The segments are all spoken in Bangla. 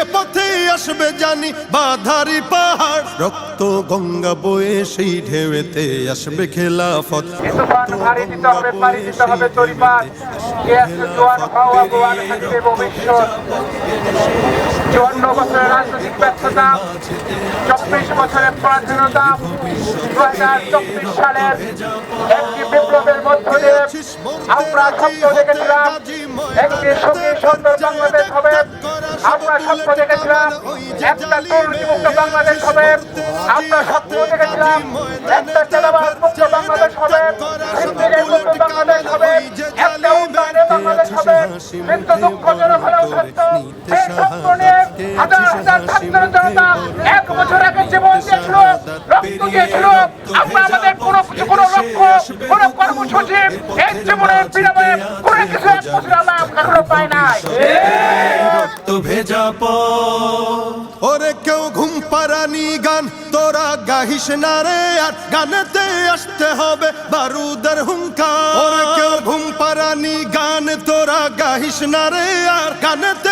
এ পথে আসবে জানি বাধারি পাহাড়। রক্ত গঙ্গা বয়ে সেই ঢেউতে আসবে খেলাফত। চুয়ান্ন বছরের রাজনৈতিক ব্যর্থতা চব্বিশ বছরের পরাধীনতা দু হাজার চব্বিশ সালের একটি বিপ্লবের মধ্য দিয়ে আমরা স্বপ্ন দেখেছিলাম একটি সুন্দর বাংলাদেশ আমরা স্বপ্ন দেখেছিলাম, একটা দুর্নীতিমুক্ত বাংলাদেশ হবে। আমরা স্বপ্ন দেখেছিলাম, একটা চালাবাদ মুক্ত বাংলাদেশ হবে। মুক্ত বাংলাদেশ হবে। একটা উন্নয়নের বাংলাদেশ হবে। কিন্তু দুঃখজনক হলেও সত্য সেই স্বপ্ন নিয়ে হাজার হাজার ছাত্র জনতা এক বছর আগে জীবন দিয়েছিল, রক্ত দিয়েছিল। আমরা আমাদের কোনো কোনো লক্ষ্য, কোনো কর্মসূচি এই জীবনের বিনিময়ে কোনো কিছু এক বছর আমরা পাই নাই। ভেজা পথ। ওরে কেউ ঘুম পারানি গান তোরা গাহিস না রে আর গানেতে আসতে হবে বারুদের হুঙ্কার। ওরে কেউ ঘুম পারানি গান তোরা গাহিস না রে আর গানেতে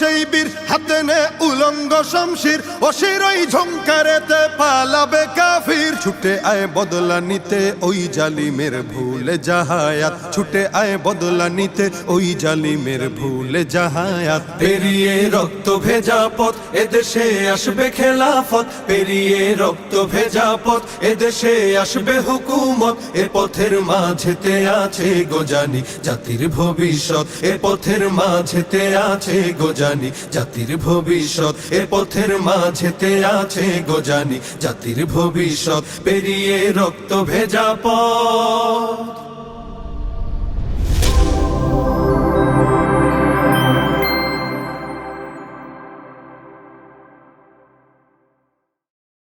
সেই বীর হাতে নে উলঙ্গ শমশির অশিরই ঝঙ্কারেতে পালাবে কাফির। ছুটে আয় বদলা নিতে ওই জালিমের ভুলে জাহায়াত। ছুটে আয় বদলা নিতে ওই জালিমের ভুলে জাহায়াত। পেরিয়ে রক্ত ভেজা পথ, এদেশে আসবে খেলাফত। পেরিয়ে রক্ত ভেজা পথ, এদেশে আসবে হুকুমত। এ পথের মাঝেতে আছে গোজানি জাতির ভবিষ্যৎ। এ পথের মাঝেতে আছে গোজানি জাতির ভবিষ্যৎ এ পথের মাঝেতে আছে গোজানি জাতির ভবিষ্যৎ পেরিয়ে রক্ত ভেজা পথ।